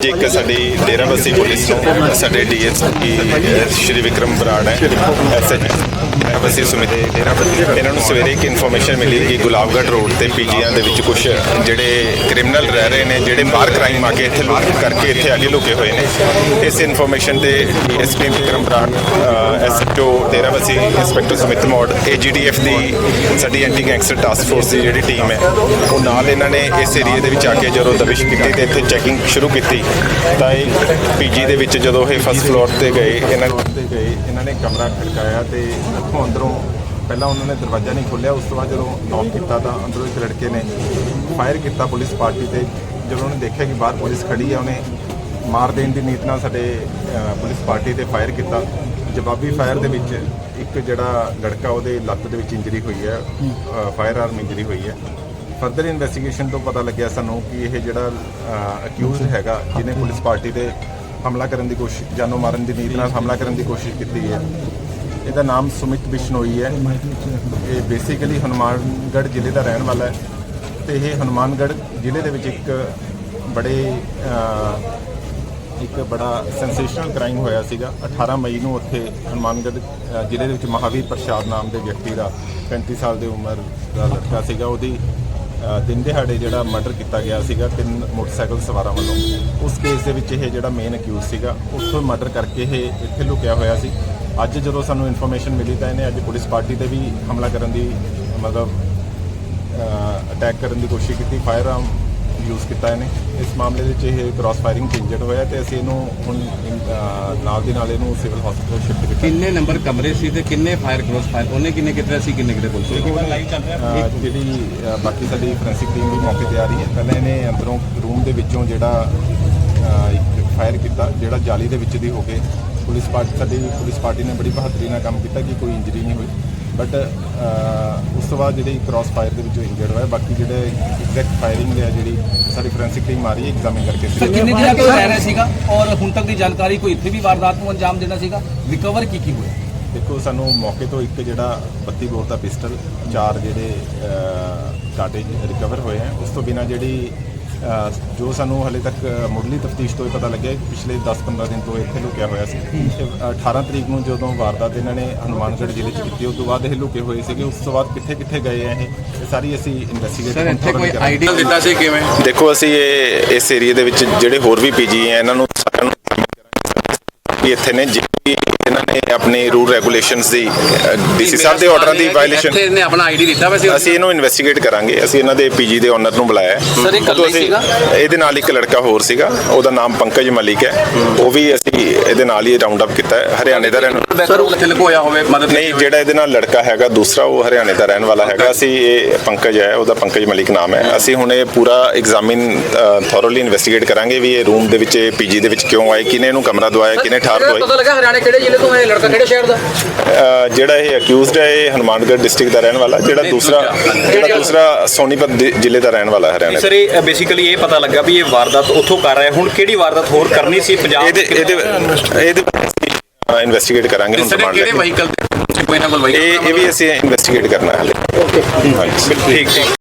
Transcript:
ਜੀ, ਇੱਕ ਸਾਡੀ ਡੇਰਾਬੱਸੀ ਪੁਲਿਸ ਤੋਂ ਸਾਡੇ ਡੀਐਸਪੀ ਸ਼੍ਰੀ ਵਿਕਰਮ ਬਰਾੜ ਹੈ ਐਸਐਚ ਡੇਰਾਬੱਸੀ ਸੁਮਿਤੇ ਡੇਰਾਬੱਸੀ। ਇਹਨਾਂ ਨੂੰ ਸਵੇਰੇ ਇੱਕ ਇਨਫੋਰਮੇਸ਼ਨ ਮਿਲੀ ਕਿ ਗੁਲਾਬਗੜ੍ਹ ਰੋਡ ਤੇ ਪੀਜੀਆਂ ਦੇ ਵਿੱਚ ਕੁਝ ਜਿਹੜੇ ਕ੍ਰਿਮੀਨਲ ਰਹਿ ਰਹੇ ਨੇ, ਜਿਹੜੇ ਬਾਹਰ ਕ੍ਰਾਈਮ ਆ ਕੇ ਇੱਥੇ ਲੁੱਟ ਕਰਕੇ ਇੱਥੇ ਅੱਗੇ ਲੁਕੇ ਹੋਏ ਨੇ। ਇਸ ਇਨਫੋਰਮੇਸ਼ਨ ਤੇ DSP Vikram Brar SHO Derabassi inspector Sumit Mor AGTF ਦੀ ਸਾਡੀ ਐਂਟੀ ਗੈਂਗਸਟਰ ਟਾਸਕ ਫੋਰਸ ਦੀ ਜਿਹੜੀ ਟੀਮ ਹੈ, ਉਹ ਨਾਲ ਇਹਨਾਂ ਨੇ ਇਸ ਏਰੀਆ ਦੇ ਵਿੱਚ ਆ ਕੇ ਜਦੋਂ ਦਬਿਸ਼ ਕੀਤੀ ਤੇ ਇੱਥੇ ਚੈਕਿੰਗ ਸ਼ੁਰੂ ਕੀਤੀ ਤਾਂ ਇਹ ਪੀਜੀ ਦੇ ਵਿੱਚ ਜਦੋਂ ਇਹ ਫਸਟ ਫਲੋਰ ਤੇ ਗਏ, ਇਹਨਾਂ ਤੇ ਗਏ, ਇਹਨਾਂ ਨੇ ਕਮਰਾ ਖੜਕਾਇਆ ਤੇ ਉੱਥੋਂ ਅੰਦਰੋਂ ਪਹਿਲਾਂ ਉਹਨਾਂ ਨੇ ਦਰਵਾਜ਼ਾ ਨਹੀਂ ਖੋਲ੍ਹਿਆ, ਉਸ ਤੋਂ ਬਾਅਦ ਜਦੋਂ ਨੌਕ ਕੀਤਾ ਤਾਂ ਅੰਦਰੋਂ ਇੱਕ ਲੜਕੇ ਨੇ ਫਾਇਰ ਕੀਤਾ ਪੁਲਿਸ ਪਾਰਟੀ ਤੇ। ਜਦੋਂ ਉਹਨੇ ਦੇਖਿਆ ਕਿ ਬਾਹਰ ਪੁਲਿਸ ਖੜੀ ਹੈ ਉਹਨੇ ਮਾਰ ਦੇਣ ਦੀ ਨੀਤ ਨਾਲ ਸਾਡੇ ਪੁਲਿਸ ਪਾਰਟੀ ਤੇ ਫਾਇਰ ਕੀਤਾ। ਜਵਾਬੀ ਫਾਇਰ ਦੇ ਵਿੱਚ ਇੱਕ ਜਿਹੜਾ ਲੜਕਾ ਉਹਦੇ ਲੱਤ ਦੇ ਵਿੱਚ ਇੰਜਰੀ ਹੋਈ ਹੈ ਫਾਇਰ ਆਰਮ ਇੰਜਰੀ ਹੋਈ ਹੈ। ਫਰਦਰ ਇਨਵੈਸਟੀਗੇਸ਼ਨ ਤੋਂ ਪਤਾ ਲੱਗਿਆ ਸਾਨੂੰ ਕਿ ਇਹ ਜਿਹੜਾ ਅਕਿਊਜ਼ਡ ਹੈਗਾ ਜਿਹਨੇ ਪੁਲਿਸ ਪਾਰਟੀ ਤੇ ਹਮਲਾ ਕਰਨ ਦੀ ਕੋਸ਼ਿਸ਼ ਜਾਨੋਂ ਮਾਰਨ ਦੀ ਨੀਤ ਨਾਲ ਹਮਲਾ ਕਰਨ ਦੀ ਕੋਸ਼ਿਸ਼ ਕੀਤੀ ਹੈ। ਇਹਦਾ ਨਾਮ ਸੁਮਿਤ ਬਿਸ਼ਨੋਈ ਹੈ। ਇਹ ਬੇਸਿਕਲੀ ਹਨੂਮਾਨਗੜ੍ਹ ਜ਼ਿਲ੍ਹੇ ਦਾ ਰਹਿਣ ਵਾਲਾ ਹੈ। ਤੇ ਇਹ ਹਨੂਮਾਨਗੜ੍ਹ ਜ਼ਿਲ੍ਹੇ ਦੇ ਵਿੱਚ ਇੱਕ ਬੜੇ ਇੱਕ ਬੜਾ ਸੈਂਸੇਸ਼ਨਲ ਕ੍ਰਾਈਮ ਹੋਇਆ ਸੀਗਾ। 18 ਮਈ ਨੂੰ ਉੱਥੇ ਹਨੂਮਾਨਗੜ੍ਹ ਅਹ, ਜ਼ਿਲ੍ਹੇ ਦੇ ਵਿੱਚ ਮਹਾਵੀਰ ਪ੍ਰਸ਼ਾਦ ਨਾਮ ਦੇ ਵਿਅਕਤੀ ਦਾ 35 ਸਾਲ ਦੀ ਉਮਰ ਦਾ ਲੜਕਾ ਸੀਗਾ। ਉਹਦੀ ਦਿਨ ਦਿਹਾੜੇ ਜਿਹੜਾ ਮਰਡਰ ਕੀਤਾ ਗਿਆ ਸੀਗਾ, ਤਿੰਨ ਮੋਟਰਸਾਈਕਲ ਸਵਾਰਾਂ ਵੱਲੋਂ। ਉਸ ਕੇਸ ਦੇ ਵਿੱਚ ਇਹ ਜਿਹੜਾ ਮੇਨ ਅਕਿਊਜ਼ ਸੀਗਾ, ਉੱਥੋਂ ਮਰਡਰ ਕਰਕੇ ਇਹ ਇੱਥੇ ਲੁਕਿਆ ਹੋਇਆ ਸੀ। ਅੱਜ ਜਦੋਂ ਸਾਨੂੰ ਇਨਫੋਰਮੇਸ਼ਨ ਮਿਲੀ ਤਾਂ ਇਹਨੇ ਅੱਜ ਪੁਲਿਸ ਪਾਰਟੀ ਤੇ ਵੀ ਹਮਲਾ ਕਰਨ ਦੀ, ਮਤਲਬ ਅਟੈਕ ਕਰਨ ਦੀ ਕੋਸ਼ਿਸ਼ ਕੀਤੀ। ਫਾਇਰ ਆਰਮ ਯੂਜ਼ ਕੀਤਾ ਇਹਨੇ। ਇਸ ਮਾਮਲੇ ਵਿੱਚ ਇਹ ਕ੍ਰਾਸ ਫਾਇਰਿੰਗ ਇੰਜਰਡ ਹੋਇਆ ਤੇ ਅਸੀਂ ਇਹਨੂੰ ਹੁਣ ਅਹ, ਨਾਲ ਦੀ ਨਾਲ ਇਹਨੂੰ ਸਿਵਲ ਹਸਪੀਟਲ ਸ਼ਿਫਟ ਕੀਤਾ। ਕਿੰਨੇ ਨੰਬਰ ਕਮਰੇ ਸੀ ਤੇ ਕਿੰਨੇ ਫਾਇਰ ਕ੍ਰੋਸ ਫਾਇਰ ਉਹਨੇ ਕਿੰਨੇ ਕਿਤੇ ਸੀ ਕਿੰਨੇ ਕਿਤੇ ਪੁਲਿਸ ਅਹ, ਜਿਹੜੀ ਅਹ, ਬਾਕੀ ਸਾਡੀ ਫੋਰੈਂਸਿਕ ਟੀਮ ਵੀ ਮੌਕੇ ਤੇ ਆ ਰਹੀ ਹੈ। ਪਹਿਲਾਂ ਇਹਨੇ ਅੰਦਰੋਂ ਰੂਮ ਦੇ ਵਿੱਚੋਂ ਜਿਹੜਾ ਅਹ, ਇੱਕ ਫਾਇਰ ਕੀਤਾ ਜਿਹੜਾ ਜਾਲੀ ਦੇ ਵਿੱਚ ਦੀ ਹੋ ਕੇ ਪੁਲਿਸ ਪਾਰਟੀ ਸਾਡੀ ਪੁਲਿਸ ਪਾਰਟੀ ਨੇ ਬੜੀ ਬਹਾਦਰੀ ਨਾਲ ਕੰਮ ਕੀਤਾ ਕਿ ਕੋਈ ਇੰਜਰੀ ਨਹੀਂ ਹੋਈ। ਬਟ ਉਸ ਤੋਂ ਬਾਅਦ ਜਿਹੜੀ ਕ੍ਰਾਸ ਫਾਇਰ ਦੇ ਵਿੱਚੋਂ ਇੰਜਰਡ ਹੋਇਆ ਬਾਕੀ ਜਿਹੜੇ ਐਗਜ਼ੈਕਟ ਫਾਇਰਿੰਗ ਹੈ ਜਿਹੜੀ ਸਾਡੀ ਫੋਰੈਂਸਿਕ ਟੀਮ ਆ ਰਹੀ ਹੈ ਐਗਜ਼ਾਮਿਨ ਕਰਕੇ ਸਰ ਕਿੰਨੇ ਦਿਨਾਂ ਤੋਂ ਰਹਿ ਰਿਹਾ ਸੀਗਾ? ਔਰ ਹੁਣ ਤੱਕ ਦੀ ਜਾਣਕਾਰੀ ਕੋਈ ਇੱਥੇ ਵੀ ਵਾਰਦਾਤ ਨੂੰ ਅੰਜਾਮ ਦੇਣਾ ਸੀਗਾ? ਰਿਕਵਰ ਕੀ ਕੀ ਹੋਇਆ? ਦੇਖੋ ਸਾਨੂੰ ਮੌਕੇ ਤੋਂ ਇੱਕ ਜਿਹੜਾ 32 ਬੋਰ ਦਾ ਪਿਸਟਲ ਚਾਰ ਜਿਹੜੇ ਕਾਟੇਜ ਰਿਕਵਰ ਹੋਏ ਹੈ ਉਸ ਤੋਂ ਬਿਨਾ ਜਿਹੜੀ ਜੋ ਸਾਨੂੰ ਹਲੇ ਤੱਕ ਮੁੱਢਲੀ ਤਫਤੀਸ਼ ਤੋਂ ਇਹ ਪਤਾ ਲੱਗਿਆ ਕਿ ਪਿਛਲੇ 10-15 ਦਿਨ ਤੋਂ ਇੱਥੇ ਲੁਕਿਆ ਹੋਇਆ ਸੀ। ਤੇ, ਅਹ, 18 ਤਰੀਕ ਨੂੰ ਜਦੋਂ ਵਾਰਦਾਤ ਇਹਨਾਂ ਨੇ ਹਨੂਮਾਨਗੜ੍ਹ ਜ਼ਿਲ੍ਹੇ 'ਚ ਕੀਤੀ ਉਸ ਤੋਂ ਬਾਅਦ ਇਹ ਲੁਕੇ ਹੋਏ ਸੀਗੇ। ਉਸ ਤੋਂ ਬਾਅਦ ਕਿੱਥੇ ਕਿੱਥੇ ਗਏ ਆ ਇਹ ਇਹ ਸਾਰੀ ਅਸੀਂ ਇਨਵੈਸਟੀਗੇਟ ਸਰ ਇੱਥੇ ਕੋਈ ਆਈਡੀਆ ਦਿੱਤਾ ਸੀ ਕਿਵੇਂ? ਦੇਖੋ ਅਸੀਂ ਇਹ ਇਸ ਏਰੀਆ ਦੇ ਵਿੱਚ ਜਿਹੜੇ ਹੋਰ ਵੀ ਪੀਜੀ ਹੈ ਇਹਨਾਂ ਨੂੰ ਸਾਰਿਆਂ ਨੂੰ ਵੀ ਇੱਥੇ ਨੇ ਜੇ ਵੀ ਇਹਨਾਂ ਨੇ ਆਪਣੇ ਰੂਲ ਰੈਗੂਲੇਸ਼ਨਸ ਦੀ ਡੀਸੀ ਸਾਹਿਬ ਦੇ ਆਰਡਰਾਂ ਦੀ ਵਾਇਲੇਸ਼ਨ ਇੱਥੇ ਇਹਨੇ ਆਪਣਾ ਆਈਡੀ ਦਿੱਤਾ ਵੈਸੇ ਅਸੀਂ ਇਹਨੂੰ ਇਨਵੈਸਟੀਗੇਟ ਕਰਾਂਗੇ। ਅਸੀਂ ਇਹਨਾਂ ਦੇ ਪੀਜੀ ਦੇ ਓਨਰ ਨੂੰ ਬੁਲਾਇਆ। Sir, ਇਹ ਅਸੀਂ- ਸੀਗਾ? ਇਹਦੇ ਨਾਲ ਇੱਕ ਲੜਕਾ ਹੋਰ ਸੀਗਾ। ਉਹਦਾ ਨਾਮ ਪੰਕਜ ਮਲਿਕ ਹੈ। ਉਹ ਵੀ ਅਸੀਂ ਇਹਦੇ ਨਾਲ ਹੀ ਰਾਉਂਡ ਅਪ ਕੀਤਾ ਹੈ। ਹਰਿਆਣੇ ਦਾ ਰਹਿਣ ਸਰ ਉਹ ਲੁਕੋਇਆ ਹੋਵੇ ਮਦਦ ਨਹੀਂ ਜਿਹੜਾ ਇਹਦੇ ਨਾਲ ਲੜਕਾ ਹੈਗਾ ਦੂਸਰਾ ਉਹ ਹਰਿਆਣੇ ਦਾ ਰਹਿਣ ਵਾਲਾ ਹੈਗਾ। ਅਸੀਂ ਇਹ ਪੰਕਜ ਹੈ ਉਹਦਾ ਪੰਕਜ ਮਲਿਕ ਨਾਮ ਹੈ। ਅਸੀਂ ਹੁਣ ਇਹ ਪੂਰਾ ਐਗਜ਼ਾਮਿਨ ਥੋਰੋਲੀ ਇਨਵੈਸਟੀਗੇਟ ਕਰਾਂਗੇ ਵੀ ਇਹ ਰੂਮ ਦੇ ਵਿੱਚ ਪੀਜੀ ਦੇ ਵਿੱਚ ਕਿਉਂ ਆਏ ਕਿਨੇ ਇਹਨੂੰ ਕਮਰਾ ਦਵਾਇਆ ਕਿਨੇ ਠਾਰ ਦਵਾਈ। ਪਤਾ ਲੱਗਾ ਹਰਿਆਣੇ ਕਿਹੜੇ ਜ਼ਿਲ੍ਹੇ ਤੋਂ ਹੈ ਲੜਕਾ ਕਿਹੜੇ ਸ਼ਹਿਰ ਦਾ? ਅਹ ਜਿਹੜਾ ਇਹ ਅਕਿਊਜ਼ਡ ਹੈ ਇਹ ਹਨੂਮਾਨਗੜ੍ਹ ਡਿਸਟ੍ਰਿਕਟ ਦਾ ਰਹਿਣ ਵਾਲਾ ਜਿਹੜਾ ਦੂਸਰਾ ਜਿਹੜਾ ਦੂਸਰਾ ਸੋਨੀਪਤ ਦੇ ਜ਼ਿਲ੍ਹੇ ਦਾ ਰਹਿਣ ਵਾਲਾ ਹੈ ਹਰਿਆਣਾ ਸਰ ਇਹ ਬੇਸਿਕਲੀ ਇਹ ਪਤਾ ਲੱਗਾ ਵੀ ਇਹ ਵਾਰਦਾਤ ਉੱਥੋਂ ਕਰ ਰਿਹਾ ਹੁਣ ਕਿਹੜੀ ਵਾਰਦਾਤ ਹੋਰ ਕਰਨੀ ਸੀ? ਪੰਜਾਬ ਇਹਦੇ ਇਹਦੇ ਇਹਦੇ ਇਨਵੈਸਟੀਗੇਟ ਕਰਾਂਗੇ ਹੁਣ ਰਿਮਾਂਡ ਕਿਹੜੇ ਲੈ ਕੇ। ਵਹੀਕਲ ਤੇ ਕੋਈ ਨਾ ਕੋਈ ਇਹ ਇਹ ਵੀ ਅਸੀਂ ਇਨਵੈਸਟੀਗੇਟ ਕਰਨਾ ਹੈ ਹਲੇ। ਓਕੇ ਠੀਕ ਠੀਕ।